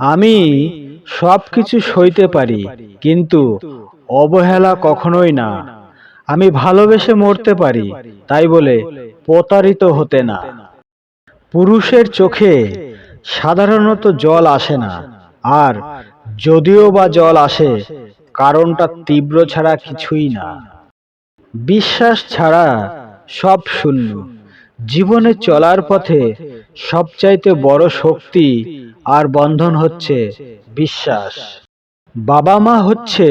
আমি সব কিছু সইতে পারি, কিন্তু অবহেলা কখনোই না। আমি ভালোবেসে মরতে পারি, তাই বলে প্রতারিত হতে না। পুরুষের চোখে সাধারণত জল আসে না, আর যদিও বা জল আসে, কারণটা তীব্র ছাড়া কিছুই না। বিশ্বাস ছাড়া সব শূন্য। জীবনে চলার পথে সবচাইতে বড় শক্তি আর বন্ধন হচ্ছে বিশ্বাস। বাবা মা হচ্ছে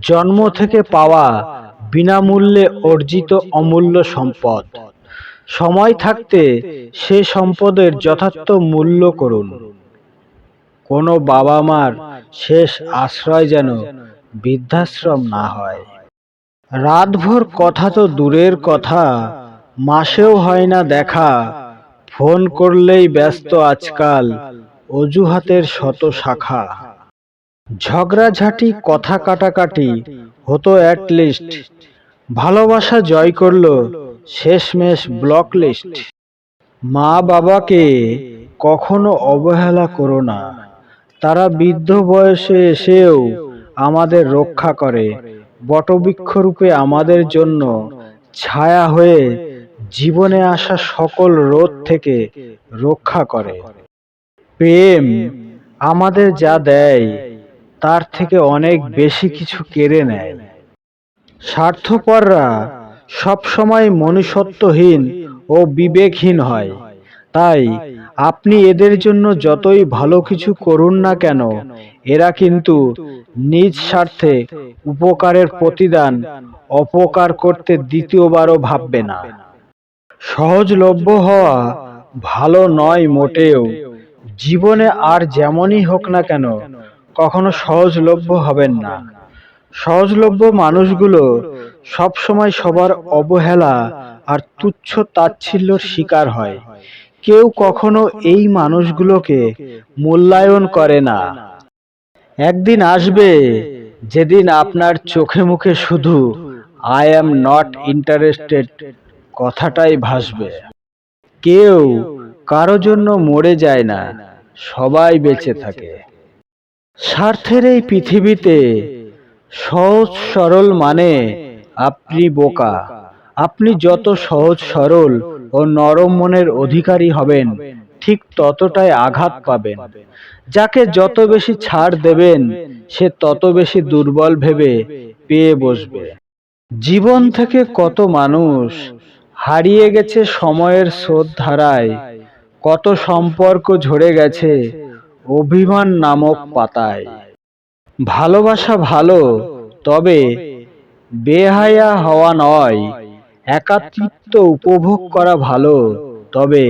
জন্ম থেকে পাওয়া বিনামূল্যে অর্জিত অমূল্য সম্পদ। সময় থাকতে সে সম্পদের যথার্থ মূল্য করুন। কোনো বাবা মার শেষ আশ্রয় যেন বৃদ্ধাশ্রম না হয়। রাতভর কথা তো দূরের কথা মাসেও হয় না দেখা। ফোন করলেই ব্যস্ত আজকাল, অজুহাতের শত শাখা। ঝগড়াঝাটি, কথা কাটাকাটি হতো লিস্ট ভালোবাসা জয় করল শেষমেশ ব্লক লিস্ট মা বাবাকে কখনো অবহেলা করো না। তারা বৃদ্ধ বয়সে এসেও আমাদের রক্ষা করে। বটবৃক্ষরূপে আমাদের জন্য ছায়া হয়ে জীবনে আসা সকল রোধ থেকে রক্ষা করে। প্রেম আমাদের যা দেয়, তার থেকে অনেক বেশি কিছু কেড়ে নেয়। স্বার্থপররা সবসময় মনুষ্যত্বহীন ও বিবেকহীন হয়। তাই আপনি এদের জন্য যতই ভালো কিছু করুন না কেন, এরা কিন্তু নিজ স্বার্থে উপকারের প্রতিদান অপকার করতে দ্বিতীয়বারও ভাববে না। সহজলভ্য হওয়া ভালো নয় মোটেও। জীবনে আর যেমনই হোক না কেন, কখনো সহজলভ্য হবেন না। সহজলভ্য মানুষগুলো সবসময় সবার অবহেলা আর তুচ্ছ তাচ্ছিল্যর শিকার হয়। কেউ কখনো এই মানুষগুলোকে মূল্যায়ন করে না। একদিন আসবে যেদিন আপনার চোখে মুখে শুধু আই অ্যাম নট ইন্টারেস্টেড কথাটাই ভাসবে। কেউ কারও জন্য মরে যায় না, সবাই বেঁচে থাকে। স্বার্থের এই পৃথিবীতে সহজ সরল মানে আপনি বোকা। আপনি যত সহজ সরল ও নরম মনের অধিকারী হবেন, ঠিক ততটাই আঘাত পাবেন। যাকে যত বেশি ছাড় দেবেন, সে তত বেশি দুর্বল ভেবে পেয়ে বসবে। জীবন থেকে কত মানুষ হারিয়ে গেছে সময়ের স্রোত ধারায়। কত সম্পর্ক ঝরে গেছে অভিমান নামক পাতায়। ভালোবাসা ভালো, তবে বেহায়া হওয়া নয়। একাত্মিত্ব উপভোগ করা ভালো, তবে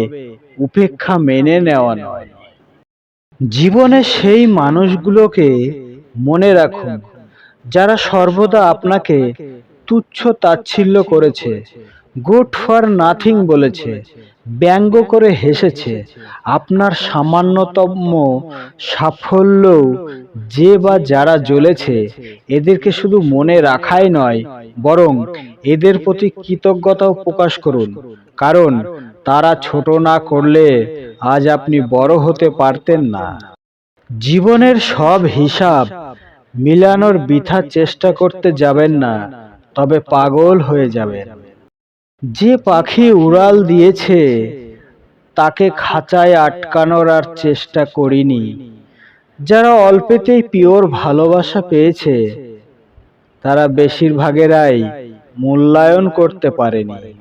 উপেক্ষা মেনে নেওয়া নয়। জীবনে সেই মানুষগুলোকে মনে রাখুন, যারা সর্বদা আপনাকে তুচ্ছ তাচ্ছিল্য করেছে। গুড ফর নাথিং বলেছে। ব্যঙ্গ করে হেসেছে। আপনার সামান্যতম সাফল্য যে বা যারা জ্বলেছে, এদেরকে শুধু মনে রাখাই নয়, বরং এদের প্রতি কৃতজ্ঞতাও প্রকাশ করুন। কারণ তারা ছোট না করলে আজ আপনি বড় হতে পারতেন না। জীবনের সব হিসাব মিলানোর বৃথা চেষ্টা করতে যাবেন না, তবে পাগল হয়ে যাবেন। যে পাখি উড়াল দিয়েছে, তাকে খাঁচায় আটকানোর আর চেষ্টা করিনি। যারা অল্পেতেই পিওর ভালোবাসা পেয়েছে, তারা বেশিরভাগেরাই মূল্যায়ন করতে পারেনি।